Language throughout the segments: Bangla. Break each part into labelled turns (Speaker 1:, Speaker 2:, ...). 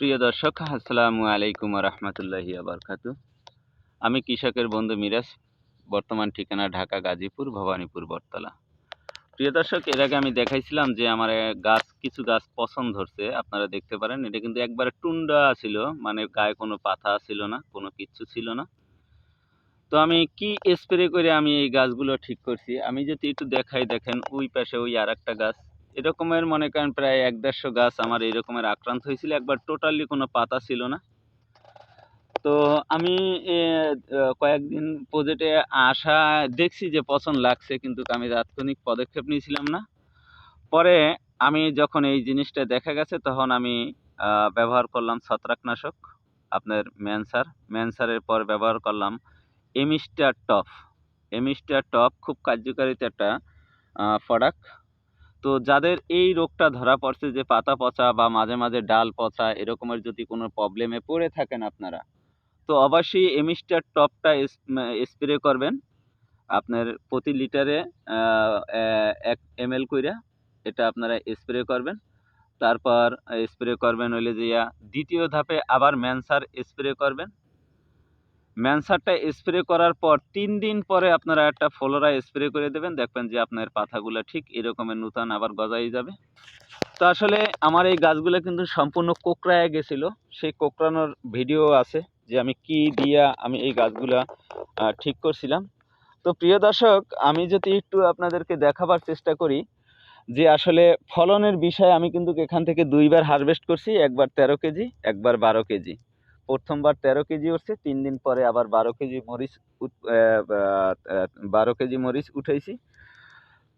Speaker 1: প্রিয় দর্শক, আসসালামু আলাইকুম রহমতুল্লাহি আবরকাত আমি কৃষকের বন্ধু মিরাজ, বর্তমান ঠিকানা ঢাকা গাজীপুর, ভবানীপুর, বটতলা। প্রিয় দর্শক, এর আগে আমি দেখাইছিলাম যে আমার গাছ, কিছু গাছ পছন্দ ধরছে আপনারা দেখতে পারেন। এটা কিন্তু একবারে টুন্ডা ছিল মানে গায়ে কোনো পাতা ছিল না, কোনো কিচ্ছু ছিল না। তো আমি কি স্প্রে করে আমি এই গাছগুলো ঠিক করছি? আমি যদি একটু দেখাই, দেখেন, ওই পাশে ওই আর একটা গাছ। এরকমের মনে করেন প্রায় এক দেড়শো গাছ আমার এরকমের আক্রান্ত হয়েছিল। একবার টোটালি কোনো পাতা ছিল না। তো আমি কয়েকদিন প্রজেক্টে আসা দেখছি যে পছন্দ লাগছে, কিন্তু আমি তাৎক্ষণিক পদক্ষেপ নিয়েছিলাম না। পরে আমি যখন এই জিনিসটা দেখা গেছে, তখন আমি ব্যবহার করলাম ছত্রাকনাশক। আপনার ম্যানসার, ম্যানসারের পর ব্যবহার করলাম এমিস্টার টপ এমিস্টার টপ খুব কার্যকারিতা একটা প্রোডাক্ট তো যাদের এই রোগটা ধরা পড়ছে যে পাতা পচা বা মাঝে মাঝে ডাল পচা এরকমের যদি কোনো প্রবলেমে পড়ে থাকেন আপনারা, তো অবশ্যই এমিস্টার টপটা স্প্রে করবেন। আপনার প্রতি লিটারে এক এম এল কইরা এটা আপনারা স্প্রে করবেন। তারপর স্প্রে করবেন হইলে যে দ্বিতীয় ধাপে আবার ম্যানসার স্প্রে করবেন। ম্যানসারটা স্প্রে করার পর তিন দিন পরে আপনারা একটা ফ্লোরা স্প্রে করে দেবেন। দেখবেন যে আপনার পাতাগুলো ঠিক এরকমের নূতন আবার গজাই যাবে। তো আসলে আমার এই গাছগুলো কিন্তু সম্পূর্ণ কোকড়ায় গেছিল। সেই কোকড়ানোর ভিডিও আছে যে আমি কি দিয়া আমি এই গাছগুলা ঠিক করছিলাম। তো প্রিয় দর্শক, আমি যদি একটু আপনাদেরকে দেখাবার চেষ্টা করি যে আসলে ফলনের বিষয়ে আমি কিন্তু এখান থেকে দুইবার হারভেস্ট করছি, একবার তেরো কেজি, একবার বারো কেজি। প্রথমবার তেরো কেজি উঠছে, তিন দিন পরে আবার বারো কেজি মরিচ বারো কেজি মরিচ উঠেছি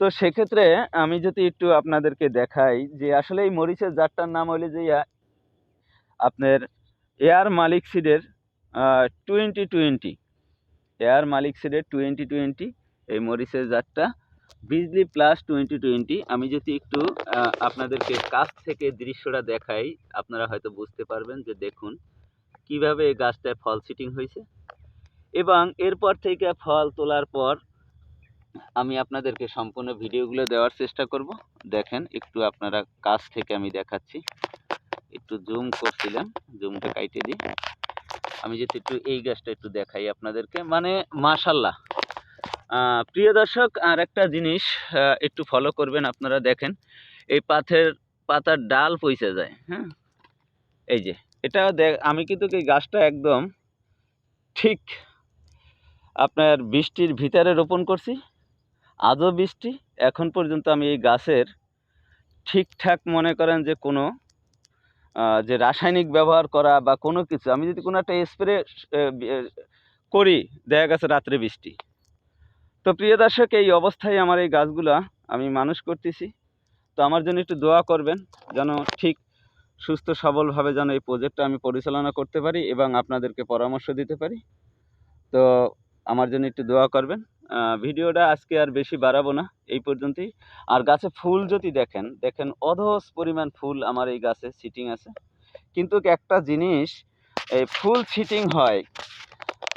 Speaker 1: তো সেক্ষেত্রে আমি যদি একটু আপনাদেরকে দেখাই যে আসলে এই মরিচের জাতটার নাম হইলে যে আপনার এয়ার মালিক সিডের টোয়েন্টি টোয়েন্টি। এয়ার মালিক সিডের টোয়েন্টি টোয়েন্টি, এই মরিচের জাতটা। Bijli plus twenty twenty. আমি যদি একটু আপনাদেরকে কাছ থেকে দৃশ্যটা দেখাই, আপনারা হয়তো বুঝতে পারবেন যে দেখুন কীভাবে এই গাছটায় ফল সিটিং হয়েছে? এবং এরপর থেকে ফল তোলার পর আমি আপনাদেরকে সম্পূর্ণ ভিডিওগুলো দেওয়ার চেষ্টা করব। দেখেন, একটু আপনারা কাছ থেকে আমি দেখাচ্ছি। একটু জুম করছিলাম জুমটা কাইটে দিই। আমি যদি একটু এই গাছটা একটু দেখাই আপনাদেরকে। মানে মাশাল্লাহ প্রিয় দর্শক আর একটা জিনিস একটু ফলো করবেন আপনারা দেখেন। এই পাথের, পাতার ডাল পইসে যায় হ্যাঁ? এই যে এটা দেখ, আমি কিন্তু এই গাছটা একদম ঠিক আপনার বৃষ্টির ভিতরে রোপণ করছি, আজও বৃষ্টি, এখন পর্যন্ত আমি এই গাছের ঠিকঠাক মনে করেন যে কোনো যে রাসায়নিক ব্যবহার করা বা কোনো কিছু, আমি যদি কোনো একটা স্প্রে করি, দেখা গেছে রাত্রে বৃষ্টি। তো প্রিয় দর্শক, এই অবস্থায় আমার এই গাছগুলা আমি মানুষ করতেছি। তো আমার জন্য একটু দোয়া করবেন, যেন ঠিক সুস্থ সবলভাবে যেন এই প্রজেক্টটা আমি পরিচালনা করতে পারি এবং আপনাদেরকে পরামর্শ দিতে পারি। তো আমার জন্য একটু দোয়া করবেন। ভিডিওটা আজকে আর বেশি বাড়াবো না, এই পর্যন্তই। আর গাছে ফুল যদি দেখেন দেখেন অধস পরিমাণ ফুল আমার এই গাছে সিটিং আছে। কিন্তু একটা জিনিস, এই ফুল সিটিং হয়,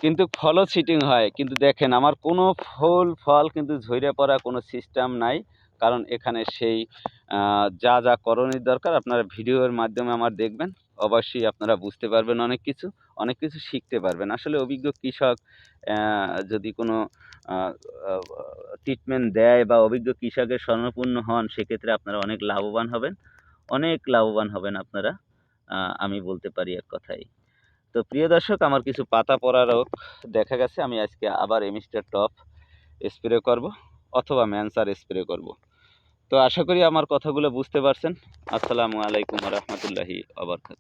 Speaker 1: কিন্তু ফলও সিটিং হয়। কিন্তু দেখেন, আমার কোনো ফুল, ফল কিন্তু ঝরে পড়া কোনো সিস্টেম নাই। কারণ এখানে সেই যা যা করণীর দরকার আপনারা ভিডিওর মাধ্যমে আমার দেখবেন। অবশ্যই আপনারা বুঝতে পারবেন অনেক কিছু অনেক কিছু শিখতে পারবেন। আসলে অভিজ্ঞ কৃষক যদি কোনো ট্রিটমেন্ট দেয় বা অভিজ্ঞ কৃষকের স্বর্ণপূর্ণ হন, সেক্ষেত্রে আপনারা অনেক লাভবান হবেন। অনেক লাভবান হবেন আপনারা আমি বলতে পারি এক কথাই তো প্রিয় দর্শক, আমার কিছু পাতা পড়ারও দেখা গেছে, আমি আজকে আবার এমিস্টার টপ স্প্রে করব, অথবা ম্যানসার স্প্রে করব। তো আশা করি আমার কথাগুলো বুঝতে পারছেন। আসসালামু আলাইকুম রহমতুল্লাহি আবরকাত